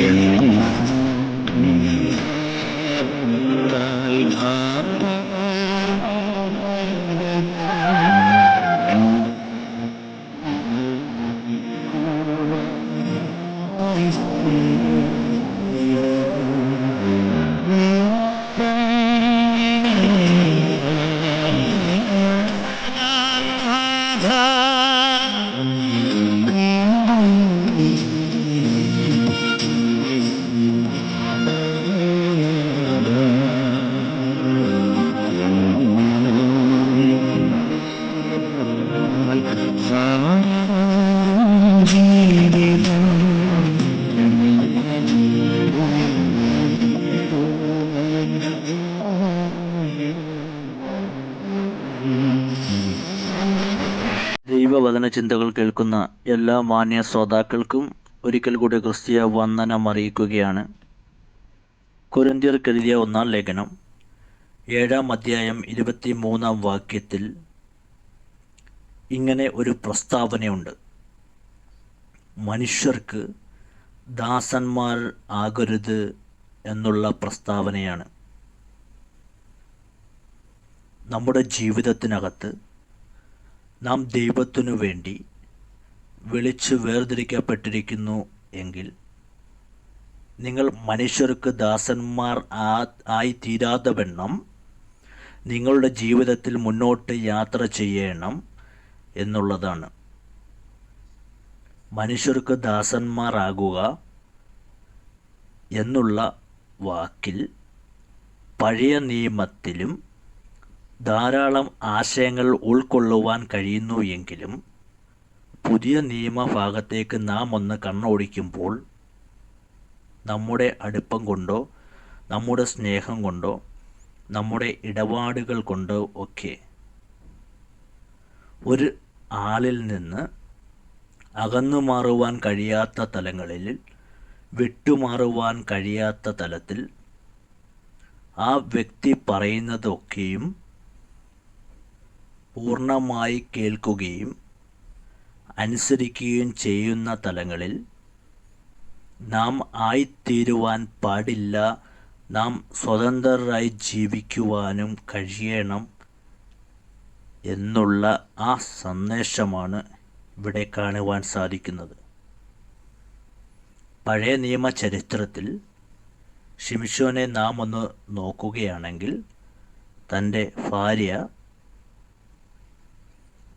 Yeah. Mm -hmm. Mm -hmm. ദൈവവചന ചിന്തകൾ കേൾക്കുന്ന എല്ലാ മാന്യ ശ്രോതാക്കൾക്കും ഒരിക്കൽ കൂടി ക്രിസ്തീയ വന്ദനം അറിയിക്കുകയാണ്. കുരന്തിയർക്കെതിരെ ഒന്നാം ലേഖനം. ഏഴാം അധ്യായം ഇരുപത്തി മൂന്നാം വാക്യത്തിൽ ഇങ്ങനെ ഒരു പ്രസ്താവനയുണ്ട്. മനുഷ്യർക്ക് ദാസന്മാർ ആകരുത് എന്നുള്ള പ്രസ്താവനയാണ്. നമ്മുടെ ജീവിതത്തിനകത്ത് നാം ദൈവത്തിനു വേണ്ടി വിളിച്ച് വേർതിരിക്കപ്പെട്ടിരിക്കുന്നു എങ്കിൽ നിങ്ങൾ മനുഷ്യർക്ക് ദാസന്മാർ ആയി തീരാതെ വണ്ണം നിങ്ങളുടെ ജീവിതത്തിൽ മുന്നോട്ട് യാത്ര ചെയ്യണം എന്നുള്ളതാണ്. മനുഷ്യർക്ക് ദാസന്മാരാകുക എന്നുള്ള വാക്കിൽ പഴയ നിയമത്തിലും ധാരാളം ആശയങ്ങൾ ഉൾക്കൊള്ളുവാൻ കഴിയുന്നു എങ്കിലും പുതിയ നിയമഭാഗത്തേക്ക് നാം ഒന്ന് കണ്ണോടിക്കുമ്പോൾ നമ്മുടെ അടുപ്പം കൊണ്ടോ നമ്മുടെ സ്നേഹം കൊണ്ടോ നമ്മുടെ ഇടപാടുകൾ കൊണ്ടോ ഒക്കെ ഒരു ആളിൽ നിന്ന് അകന്നു മാറുവാൻ കഴിയാത്ത തലങ്ങളിൽ വിട്ടുമാറുവാൻ കഴിയാത്ത തലത്തിൽ ആ വ്യക്തി പറയുന്നതൊക്കെയും പൂർണമായി കേൾക്കുകയും അനുസരിക്കുകയും ചെയ്യുന്ന തലങ്ങളിൽ നാം ആയിത്തീരുവാൻ പാടില്ല. നാം സ്വതന്ത്രരായി ജീവിക്കുവാനും കഴിയണം എന്നുള്ള ആ സന്ദേശമാണ് ഇവിടെ കാണുവാൻ സാധിക്കുന്നത്. പഴയ നിയമ ചരിത്രത്തിൽ ഷിമിഷോനെ നാം ഒന്ന് നോക്കുകയാണെങ്കിൽ തന്റെ ഭാര്യ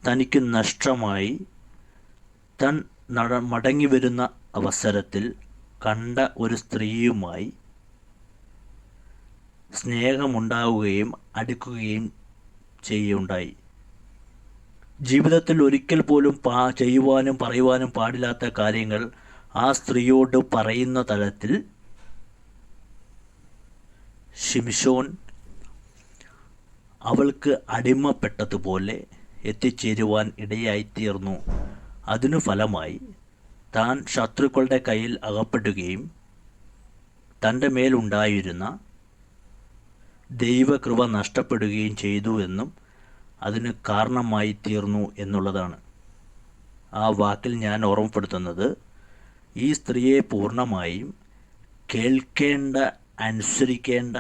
തനിക്ക് നഷ്ടമായി തൻ നട മടങ്ങി വരുന്ന അവസരത്തിൽ കണ്ട ഒരു സ്ത്രീയുമായി സ്നേഹമുണ്ടാവുകയും അടുക്കുകയും ചെയ്യുണ്ടായി. ജീവിതത്തിൽ ഒരിക്കൽ പോലും പാ ചെയ്യുവാനും പറയുവാനും പാടില്ലാത്ത കാര്യങ്ങൾ ആ സ്ത്രീയോട് പറയുന്ന തലത്തിൽ ഷിംഷോൻ അവൾക്ക് അടിമപ്പെട്ടതുപോലെ എത്തിച്ചേരുവാൻ ഇടയായിത്തീർന്നു. അതിനു ഫലമായി താൻ ശത്രുക്കളുടെ കയ്യിൽ അകപ്പെടുകയും തന്റെ മേലുണ്ടായിരുന്ന ദൈവകൃപ നഷ്ടപ്പെടുകയും ചെയ്തു എന്നും അതിന് കാരണമായി തീർന്നു എന്നുള്ളതാണ്. ആ വാക്കിൽ ഞാൻ ഓർമ്മപ്പെടുത്തുന്നത് ഈ സ്ത്രീയെ പൂർണമായും കേൾക്കേണ്ട അനുസരിക്കേണ്ട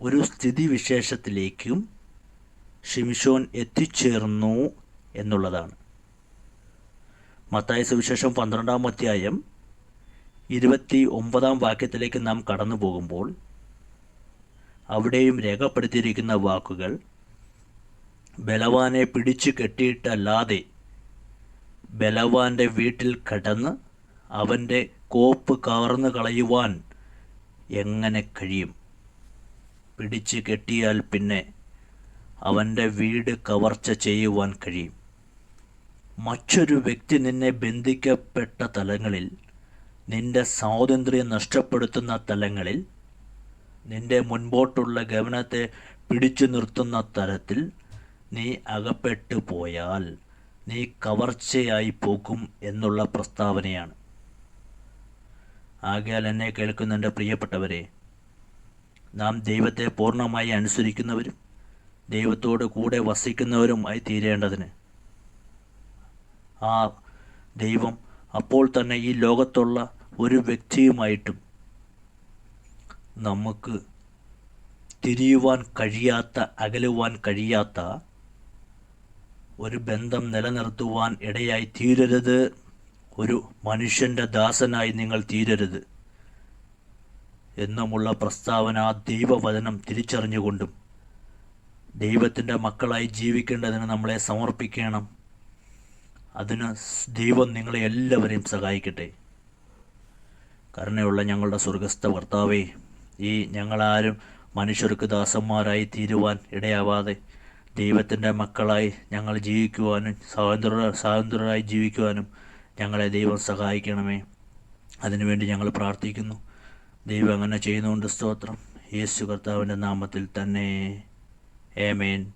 ഒരു സ്ഥിതിവിശേഷത്തിലേക്കും ഷിമിഷോൻ എത്തിച്ചേർന്നു എന്നുള്ളതാണ്. മത്തായ സുവിശേഷം പന്ത്രണ്ടാം അധ്യായം ഇരുപത്തി ഒമ്പതാം വാക്യത്തിലേക്ക് നാം കടന്നു പോകുമ്പോൾ അവിടെയും രേഖപ്പെടുത്തിയിരിക്കുന്ന വാക്കുകൾ ബലവാനെ പിടിച്ചു കെട്ടിയിട്ടല്ലാതെ ബലവാന്റെ വീട്ടിൽ കടന്ന് അവന്റെ കോപ്പ് കവർന്നു കളയുവാൻ എങ്ങനെ കഴിയും? പിടിച്ചു കെട്ടിയാൽ പിന്നെ അവന്റെ വീട് കവർച്ച ചെയ്യുവാൻ കഴിയും. മറ്റൊരു വ്യക്തി നിന്നെ ബന്ധിക്കപ്പെട്ട തലങ്ങളിൽ നിന്റെ സ്വാതന്ത്ര്യം നഷ്ടപ്പെടുത്തുന്ന തലങ്ങളിൽ നിന്റെ മുൻപോട്ടുള്ള ഗവനത്തെ പിടിച്ചു നിർത്തുന്ന തരത്തിൽ നീ അകപ്പെട്ടു പോയാൽ നീ കവർച്ചയായി പോകും എന്നുള്ള പ്രസ്താവനയാണ്. ആകയാൽ എന്നെ കേൾക്കുന്ന എന്റെ പ്രിയപ്പെട്ടവരെ നാം ദൈവത്തെ പൂർണമായി അനുസരിക്കുന്നവരും ദൈവത്തോട് കൂടെ വസിക്കുന്നവരുമായി തീരേണ്ടതിന്. ആ ദൈവം അപ്പോൾ തന്നെ ഈ ലോകത്തുള്ള ഒരു വ്യക്തിയുമായിട്ടും നമുക്ക് തിരിയുവാൻ കഴിയാത്ത അകലുവാൻ കഴിയാത്ത ഒരു ബന്ധം നിലനിർത്തുവാൻ ഇടയായി തീരരുത്. ഒരു മനുഷ്യന്റെ ദാസനായി നിങ്ങൾ തീരരുത്. എന്നുമുള്ള പ്രസ്താവന ദൈവവചനം തിരിച്ചറിഞ്ഞുകൊണ്ടും ദൈവത്തിന്റെ മക്കളായി ജീവിക്കേണ്ടതിന് നമ്മളെ സമർപ്പിക്കണം. അതിന് ദൈവം നിങ്ങളെ എല്ലാവരെയും സഹായിക്കട്ടെ. കരുണയുള്ള ഞങ്ങളുടെ സ്വർഗസ്ഥ ഭർത്താവേ ഈ ഞങ്ങളാരും മനുഷ്യർക്ക് ദാസന്മാരായി തീരുവാൻ ഇടയാവാതെ ദൈവത്തിന്റെ മക്കളായി ഞങ്ങൾ ജീവിക്കുവാനും സ്വാതന്ത്ര്യ സ്വാതന്ത്ര്യരായി ജീവിക്കുവാനും ഞങ്ങളെ ദൈവം സഹായിക്കണമേ. അതിനുവേണ്ടി ഞങ്ങൾ പ്രാർത്ഥിക്കുന്നു. ദൈവം അങ്ങനെ ചെയ്യുന്നുണ്ട് സ്തോത്രം. യേശു കർത്താവിന്റെ നാമത്തിൽ തന്നെ. Amen.